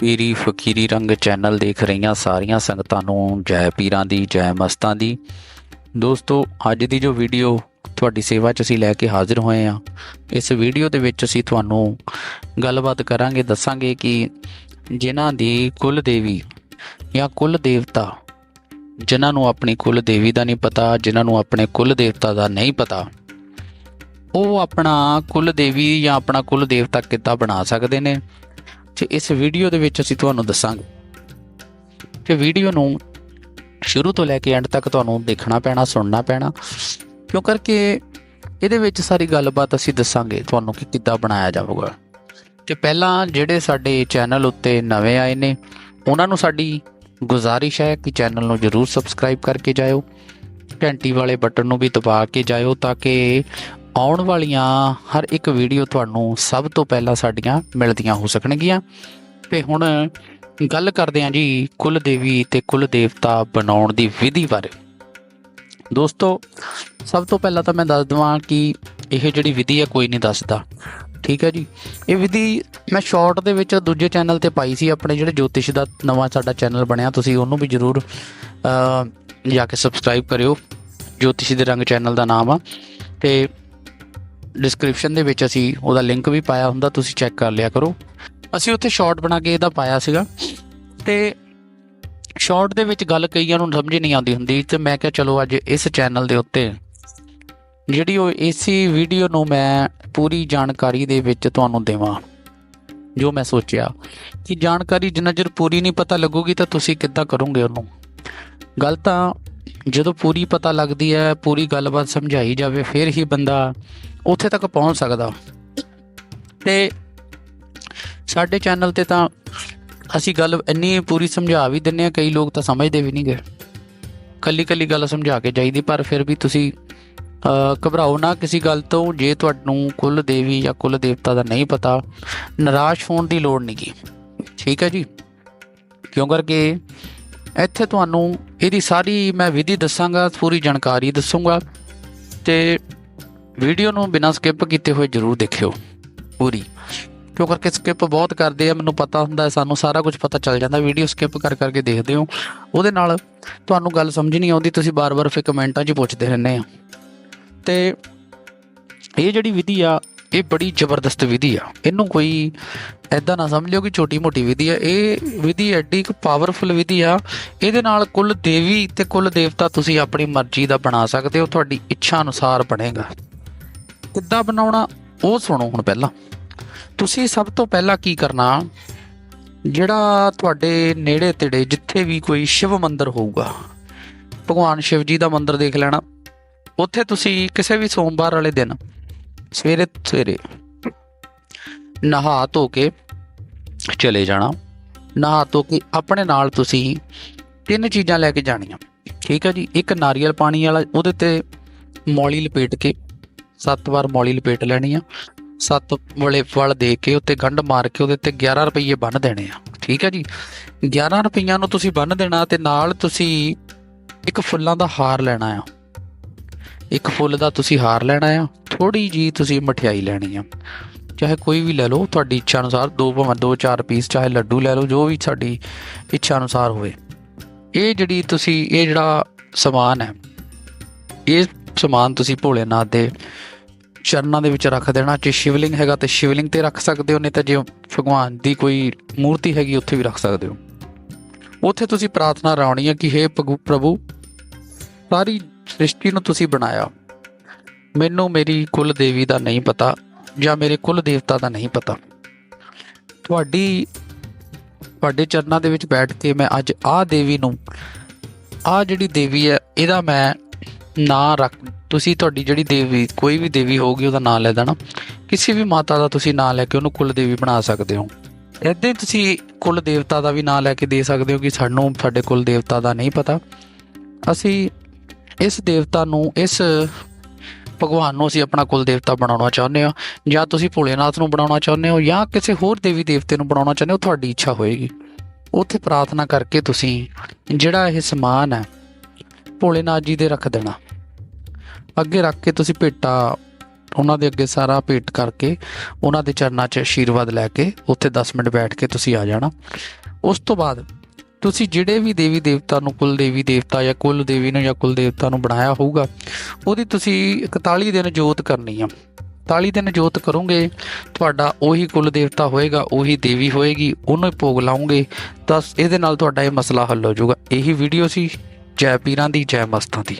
ਪੀਰੀ ਫਕੀਰੀ ਰੰਗ ਚੈਨਲ ਦੇਖ ਰਹੀਆਂ ਸਾਰੀਆਂ ਸੰਗਤਾਂ ਨੂੰ ਜੈ ਪੀਰਾਂ ਦੀ, ਜੈ ਮਸਤਾਂ ਦੀ। ਦੋਸਤੋ, ਅੱਜ ਦੀ ਜੋ ਵੀਡੀਓ ਤੁਹਾਡੀ ਸੇਵਾ 'ਚ ਅਸੀਂ ਲੈ ਕੇ ਹਾਜ਼ਰ ਹੋਏ ਹਾਂ, ਇਸ ਵੀਡੀਓ ਦੇ ਵਿੱਚ ਅਸੀਂ ਤੁਹਾਨੂੰ ਗੱਲਬਾਤ ਕਰਾਂਗੇ, ਦੱਸਾਂਗੇ ਕਿ ਜਿਨ੍ਹਾਂ ਦੀ ਕੁਲ ਦੇਵੀ ਜਾਂ ਕੁਲ ਦੇਵਤਾ, ਜਿਨ੍ਹਾਂ ਨੂੰ ਆਪਣੀ ਕੁਲ ਦੇਵੀ ਦਾ ਨਹੀਂ ਪਤਾ, ਜਿਨ੍ਹਾਂ ਨੂੰ ਆਪਣੇ ਕੁਲ ਦੇਵਤਾ ਦਾ ਨਹੀਂ ਪਤਾ ਉਹ ਆਪਣਾ ਕੁਲ ਦੇਵੀ ਜਾਂ ਆਪਣਾ ਕੁਲ ਦੇਵਤਾ ਕਿੱਦਾਂ ਬਣਾ ਸਕਦੇ ਨੇ? ਤੇ ਇਸ ਵੀਡੀਓ ਦੇ ਵਿੱਚ ਅਸੀਂ ਤੁਹਾਨੂੰ ਦੱਸਾਂਗੇ। ਕਿ ਵੀਡੀਓ ਨੂੰ ਸ਼ੁਰੂ ਤੋਂ ਲੈ ਕੇ ਐਂਡ ਤੱਕ ਤੁਹਾਨੂੰ ਦੇਖਣਾ ਪੈਣਾ, ਸੁਣਨਾ ਪੈਣਾ। ਕਿਉਂ ਕਰਕੇ ਇਹਦੇ ਵਿੱਚ ਸਾਰੀ ਗੱਲਬਾਤ ਅਸੀਂ ਦੱਸਾਂਗੇ ਤੁਹਾਨੂੰ ਕਿ ਕਿੱਦਾਂ ਬਣਾਇਆ ਜਾਊਗਾ। ਤੇ ਪਹਿਲਾਂ ਜਿਹੜੇ ਸਾਡੇ ਚੈਨਲ ਉੱਤੇ ਨਵੇਂ ਆਏ ਨੇ, ਉਹਨਾਂ ਨੂੰ ਸਾਡੀ ਗੁਜ਼ਾਰਿਸ਼ ਹੈ ਕਿ ਚੈਨਲ ਨੂੰ ਜਰੂਰ ਸਬਸਕ੍ਰਾਈਬ ਕਰਕੇ ਜਾਇਓ। ਘੰਟੀ ਵਾਲੇ ਬਟਨ ਨੂੰ ਵੀ ਦਬਾ ਕੇ ਜਾਇਓ ਤਾਂ ਕਿ ਆਉਣ ਵਾਲੀਆਂ ਹਰ ਇੱਕ ਵੀਡੀਓ ਤੁਹਾਨੂੰ ਸਭ ਤੋਂ ਪਹਿਲਾਂ ਸਾਡੀਆਂ ਮਿਲਦੀਆਂ ਹੋ ਸਕਣਗੀਆਂ। ਤੇ ਹੁਣ ਗੱਲ ਕਰਦੇ ਹਾਂ ਜੀ ਕੁਲ ਦੇਵੀ ਤੇ ਕੁਲ ਦੇਵਤਾ ਬਣਾਉਣ ਦੀ ਵਿਧੀ ਬਾਰੇ। ਦੋਸਤੋ, ਸਭ ਤੋਂ ਪਹਿਲਾਂ ਤਾਂ ਮੈਂ ਦੱਸ ਦਵਾਂ ਕਿ ਇਹ ਜਿਹੜੀ ਵਿਧੀ ਹੈ ਕੋਈ ਨਹੀਂ ਦੱਸਦਾ। ਠੀਕ ਹੈ ਜੀ? ਇਹ ਵਿਧੀ ਮੈਂ ਸ਼ਾਰਟ ਦੇ ਵਿੱਚ ਦੂਜੇ ਚੈਨਲ ਤੇ ਪਾਈ ਸੀ। ਆਪਣੇ ਜਿਹੜੇ ਜੋਤਿਸ਼ ਦਾ ਨਵਾਂ ਸਾਡਾ ਚੈਨਲ ਬਣਿਆ, ਤੁਸੀਂ ਉਹਨੂੰ ਵੀ ਜਰੂਰ ਜਾ ਕੇ ਸਬਸਕ੍ਰਾਈਬ ਕਰਿਓ। ਜੋਤਿਸ਼ ਦੇ ਰੰਗ ਚੈਨਲ ਦਾ ਨਾਮ ਆ। ਤੇ ਡਿਸਕ੍ਰਿਪਸ਼ਨ ਦੇ ਵਿੱਚ ਅਸੀਂ ਉਹਦਾ ਲਿੰਕ ਵੀ ਪਾਇਆ ਹੁੰਦਾ, ਤੁਸੀਂ ਚੈੱਕ ਕਰ ਲਿਆ ਕਰੋ। ਅਸੀਂ ਉੱਥੇ ਸ਼ਾਰਟ ਬਣਾ ਕੇ ਇਹਦਾ ਪਾਇਆ ਸੀਗਾ। ਤੇ ਸ਼ਾਰਟ ਦੇ ਵਿੱਚ ਗੱਲ ਕਈਆਂ ਨੂੰ ਸਮਝ ਨਹੀਂ ਆਉਂਦੀ ਹੁੰਦੀ, ਤੇ ਮੈਂ ਕਿਹਾ ਚਲੋ ਅੱਜ ਇਸ ਚੈਨਲ ਦੇ ਉੱਤੇ ਜਿਹੜੀ ਉਹ ਏਸੀ ਵੀਡੀਓ ਨੂੰ ਮੈਂ ਪੂਰੀ ਜਾਣਕਾਰੀ ਦੇ ਵਿੱਚ ਤੁਹਾਨੂੰ ਦੇਵਾਂ, ਜੋ ਮੈਂ ਸੋਚਿਆ। ਕਿ ਜਾਣਕਾਰੀ ਜਿੰਨਾ ਚਿਰ ਪੂਰੀ ਨਹੀਂ ਪਤਾ ਲੱਗੂਗੀ, ਤਾਂ ਤੁਸੀਂ ਕਿੱਦਾਂ ਕਰੋਗੇ ਉਹਨੂੰ? ਗੱਲ ਤਾਂ ਜਦੋਂ ਪੂਰੀ ਪਤਾ ਲੱਗਦੀ ਹੈ, ਪੂਰੀ ਗੱਲਬਾਤ ਸਮਝਾਈ ਜਾਵੇ, ਫਿਰ ਹੀ ਬੰਦਾ ਉੱਥੇ ਤੱਕ ਪਹੁੰਚ ਸਕਦਾ। ਤੇ ਸਾਡੇ ਚੈਨਲ ਤੇ ਤਾਂ ਅਸੀਂ ਗੱਲ ਇੰਨੀ ਪੂਰੀ ਸਮਝਾ ਵੀ ਦਿੰਨੇ ਆ ਕਈ ਲੋਕ ਤਾਂ ਸਮਝਦੇ ਵੀ ਨਹੀਂ ਗਏ ਕੱਲੀ ਕੱਲੀ ਗੱਲ ਸਮਝਾ ਕੇ ਜਾਈਦੀ, ਪਰ ਫਿਰ ਵੀ ਤੁਸੀਂ ਘਬਰਾਓ ਨਾ ਕਿਸੇ ਗੱਲ ਤੋਂ। ਜੇ ਤੁਹਾਨੂੰ ਕੁੱਲ ਦੇਵੀ ਜਾਂ ਕੁੱਲ ਦੇਵਤਾ ਦਾ ਨਹੀਂ ਪਤਾ, ਨਿਰਾਸ਼ ਹੋਣ ਦੀ ਲੋੜ ਨਹੀਂ ਨਹੀਂਗੀ। ਠੀਕ ਹੈ ਜੀ? ਕਿਉਂ ਕਰਕੇ ਇੱਥੇ ਤੁਹਾਨੂੰ ਇਹਦੀ ਸਾਰੀ ਮੈਂ ਵਿਧੀ ਦੱਸਾਂਗਾ, ਪੂਰੀ ਜਾਣਕਾਰੀ ਦੱਸੂਗਾ ਤੇ ਵੀਡੀਓ ਨੂੰ ਬਿਨਾਂ ਸਕਿਪ ਕੀਤੇ ਹੋਏ ਜਰੂਰ ਦੇਖਿਓ, ਪੂਰੀ। ਕਿਉਂ ਕਰਕੇ ਸਕਿਪ ਬਹੁਤ ਕਰਦੇ ਆ, ਮੈਨੂੰ ਪਤਾ ਹੁੰਦਾ ਸਾਨੂੰ ਸਾਰਾ ਕੁਝ ਪਤਾ ਚੱਲ ਜਾਂਦਾ, ਵੀਡੀਓ ਸਕਿਪ ਕਰ ਕਰਕੇ ਦੇਖਦੇ ਹੋ। ਉਹਦੇ ਨਾਲ ਤੁਹਾਨੂੰ ਗੱਲ ਸਮਝ ਨਹੀਂ ਆਉਂਦੀ, ਤੁਸੀਂ ਬਾਰ-ਬਾਰ ਫਿਰ ਕਮੈਂਟਾਂ 'ਚ ਪੁੱਛਦੇ ਰਹਿੰਦੇ ਆ। ਤੇ ਇਹ ਜਿਹੜੀ ਵਿਧੀ ਆ ਇਹ ਬੜੀ ਜ਼ਬਰਦਸਤ ਵਿਧੀ ਆ। ਇਹਨੂੰ ਕੋਈ ਐਦਾਂ ਨਾ ਸਮਝ ਲਿਓ ਕਿ ਛੋਟੀ-ਮੋਟੀ ਵਿਧੀ ਆ। ਇਹ ਵਿਧੀ ਐਡੀ ਇੱਕ ਪਾਵਰਫੁਲ ਵਿਧੀ ਆ। ਇਹਦੇ ਨਾਲ ਕੁੱਲ ਦੇਵੀ ਤੇ ਕੁੱਲ ਦੇਵਤਾ ਤੁਸੀਂ ਆਪਣੀ ਮਰਜ਼ੀ ਦਾ ਬਣਾ ਸਕਦੇ ਹੋ। ਤੁਹਾਡੀ ਇੱਛਾ ਅਨੁਸਾਰ ਬਣੇਗਾ। ਕਿੱਦਾਂ ਬਣਾਉਣਾ? ਉਹ ਸੁਣੋ ਹੁਣ ਪਹਿਲਾਂ। ਤੁਸੀਂ ਸਭ ਤੋਂ ਪਹਿਲਾਂ ਕੀ ਕਰਨਾ? ਜਿਹੜਾ ਤੁਹਾਡੇ ਨੇੜੇ ਤੇੜੇ ਜਿੱਥੇ ਵੀ ਕੋਈ ਸ਼ਿਵ ਮੰਦਿਰ ਹੋਊਗਾ, ਭਗਵਾਨ ਸ਼ਿਵ ਜੀ ਦਾ ਮੰਦਿਰ ਦੇਖ ਲੈਣਾ। ਉੱਥੇ ਤੁਸੀਂ ਕਿਸੇ ਵੀ ਸੋਮਵਾਰ ਵਾਲੇ ਦਿਨ ਸਵੇਰੇ ਸਵੇਰੇ ਨਹਾ ਧੋ ਕੇ ਚਲੇ ਜਾਣਾ। ਨਹਾ ਧੋ ਕੇ ਆਪਣੇ ਨਾਲ ਤੁਸੀਂ ਤਿੰਨ ਚੀਜ਼ਾਂ ਲੈ ਕੇ ਜਾਣੀਆਂ। ਠੀਕ ਹੈ ਜੀ, ਇੱਕ ਨਾਰੀਅਲ ਪਾਣੀ ਵਾਲਾ, ਉਹਦੇ ਤੇ ਮੌਲੀ ਲਪੇਟ ਕੇ, ਸੱਤ ਵਾਰ ਮੌਲੀ ਲਪੇਟ ਲੈਣੀ ਆ। ਸੱਤ ਵਾਲੇ ਫਲ ਦੇ ਕੇ, ਉੱਤੇ ਗੰਢ ਮਾਰ ਕੇ, ਉਹਦੇ ਤੇ 11 ਰੁਪਏ ਬੰਨ ਦੇਣੇ ਆ। ਠੀਕ ਹੈ ਜੀ 11 ਰੁਪਈਆਂ ਨੂੰ ਤੁਸੀਂ ਬੰਨ ਦੇਣਾ ਤੇ ਨਾਲ ਤੁਸੀਂ ਇੱਕ ਫੁੱਲਾਂ ਦਾ ਹਾਰ ਲੈਣਾ ਆ। ਇੱਕ ਫੁੱਲ ਦਾ ਤੁਸੀਂ ਹਾਰ ਲੈਣਾ ਆ ਥੋੜੀ ਜੀ ਤੁਸੀਂ ਮਠਿਆਈ ਲੈਣੀ ਆ। ਚਾਹੇ ਕੋਈ ਵੀ ਲੈ ਲਓ, ਤੁਹਾਡੀ ਇੱਛਾ ਅਨੁਸਾਰ ਦੋ ਭਾਵੇਂ ਦੋ ਚਾਰ ਪੀਸ, ਚਾਹੇ ਲੱਡੂ ਲੈ ਲਓ, ਜੋ ਵੀ ਸਾਡੀ ਇੱਛਾ ਅਨੁਸਾਰ ਹੋਵੇ। ਇਹ ਜਿਹੜੀ ਤੁਸੀਂ, ਇਹ ਜਿਹੜਾ ਸਮਾਨ ਹੈ, ਇਹ ਸਮਾਨ ਤੁਸੀਂ ਭੋਲੇਨਾਥ ਦੇ ਚਰਨਾਂ ਦੇ ਵਿੱਚ ਰੱਖ ਦੇਣਾ। ਜੇ ਸ਼ਿਵਲਿੰਗ ਹੈਗਾ ਤੇ ਸ਼ਿਵਲਿੰਗ ਤੇ ਰੱਖ ਸਕਦੇ ਹੋ, ਨਹੀਂ ਤਾਂ ਜੇ ਭਗਵਾਨ ਦੀ ਕੋਈ ਮੂਰਤੀ ਹੈਗੀ, ਉੱਥੇ ਵੀ ਰੱਖ ਸਕਦੇ ਹੋ। ਉੱਥੇ ਤੁਸੀਂ ਪ੍ਰਾਰਥਨਾ ਰਾਉਣੀ ਹੈ ਕਿ हे ਭਗੂ ਪ੍ਰਭੂ ਸਾਰੀ ਸ੍ਰਿਸ਼ਟੀ ਨੂੰ ਤੁਸੀਂ ਬਣਾਇਆ। ਮੈਨੂੰ ਮੇਰੀ ਕੁਲ ਦੇਵੀ ਦਾ ਨਹੀਂ ਪਤਾ ਜਾਂ ਮੇਰੇ ਕੁਲ ਦੇਵਤਾ ਦਾ ਨਹੀਂ ਪਤਾ। ਤੁਹਾਡੀ, ਤੁਹਾਡੇ ਚਰਨਾਂ ਦੇ ਵਿੱਚ ਬੈਠ ਕੇ ਮੈਂ ਅੱਜ ਆਹ ਦੇਵੀ ਨੂੰ, ਆਹ ਜਿਹੜੀ ਦੇਵੀ ਹੈ, ਇਹਦਾ ਮੈਂ ਨਾਂ ਰੱਖ, ਤੁਸੀਂ ਤੁਹਾਡੀ ਜਿਹੜੀ ਦੇਵੀ, ਕੋਈ ਵੀ ਦੇਵੀ ਹੋਊਗੀ, ਉਹਦਾ ਨਾਂ ਲੈ ਦੇਣਾ। ਕਿਸੇ ਵੀ ਮਾਤਾ ਦਾ ਤੁਸੀਂ ਨਾਂ ਲੈ ਕੇ ਉਹਨੂੰ ਕੁਲ ਦੇਵੀ ਬਣਾ ਸਕਦੇ ਹੋ। ਇੱਦਾਂ ਹੀ ਤੁਸੀਂ ਕੁਲ ਦੇਵਤਾ ਦਾ ਵੀ ਨਾਂ ਲੈ ਕੇ ਦੇ ਸਕਦੇ ਹੋ ਕਿ ਸਾਨੂੰ ਸਾਡੇ ਕੁਲ ਦੇਵਤਾ ਦਾ ਨਹੀਂ ਪਤਾ। ਅਸੀਂ ਇਸ ਦੇਵਤਾ ਨੂੰ, ਇਸ ਭਗਵਾਨ ਨੂੰ ਅਸੀਂ ਆਪਣਾ ਕੁਲ ਦੇਵਤਾ ਬਣਾਉਣਾ ਚਾਹੁੰਦੇ ਹਾਂ, ਜਾਂ ਤੁਸੀਂ ਭੋਲੇਨਾਥ ਨੂੰ ਬਣਾਉਣਾ ਚਾਹੁੰਦੇ ਹੋ, ਜਾਂ ਕਿਸੇ ਹੋਰ ਦੇਵੀ ਦੇਵਤੇ ਨੂੰ ਬਣਾਉਣਾ ਚਾਹੁੰਦੇ ਹੋ, ਤੁਹਾਡੀ ਇੱਛਾ ਹੋਏਗੀ। ਉੱਥੇ ਪ੍ਰਾਰਥਨਾ ਕਰਕੇ ਤੁਸੀਂ ਜਿਹੜਾ ਇਹ ਸਮਾਨ ਹੈ, ਭੋਲੇਨਾਥ ਜੀ ਦੇ ਰੱਖ ਦੇਣਾ। ਅੱਗੇ ਰੱਖ ਕੇ ਤੁਸੀਂ ਭੇਟਾ, ਉਹਨਾਂ ਦੇ ਅੱਗੇ ਸਾਰਾ ਭੇਟ ਕਰਕੇ, ਉਹਨਾਂ ਦੇ ਚਰਨਾਂ 'ਚ ਆਸ਼ੀਰਵਾਦ ਲੈ ਕੇ, ਉੱਥੇ 10 ਮਿੰਟ ਬੈਠ ਕੇ ਤੁਸੀਂ ਆ ਜਾਣਾ। ਉਸ ਤੋਂ ਬਾਅਦ ਤੁਸੀਂ ਜਿਹੜੇ ਵੀ ਦੇਵੀ ਦੇਵਤਾ ਨੂੰ ਕੁਲ ਦੇਵੀ ਦੇਵਤਾ ਜਾਂ ਕੁਲ ਦੇਵੀ ਨੂੰ ਜਾਂ ਕੁਲ ਦੇਵਤਾ ਨੂੰ ਬਣਾਇਆ ਹੋਊਗਾ, ਉਹਦੀ ਤੁਸੀਂ 41 ਦਿਨ ਜੋਤ ਕਰਨੀ ਆ। 41 ਦਿਨ ਜੋਤ ਕਰੋਗੇ, ਤੁਹਾਡਾ ਉਹੀ ਕੁਲ ਦੇਵਤਾ ਹੋਏਗਾ, ਉਹੀ ਦੇਵੀ ਹੋਏਗੀ, ਉਹਨੂੰ ਭੋਗ ਲਾਉਂਗੇ ਤਾਂ ਇਹਦੇ ਨਾਲ ਤੁਹਾਡਾ ਇਹ ਮਸਲਾ ਹੱਲ ਹੋ ਜਾਊਗਾ। ਇਹੀ ਵੀਡੀਓ ਸੀ, ਜੈ ਪੀਰਾਂ ਦੀ, ਜੈ ਮਸਤਾਂ ਦੀ।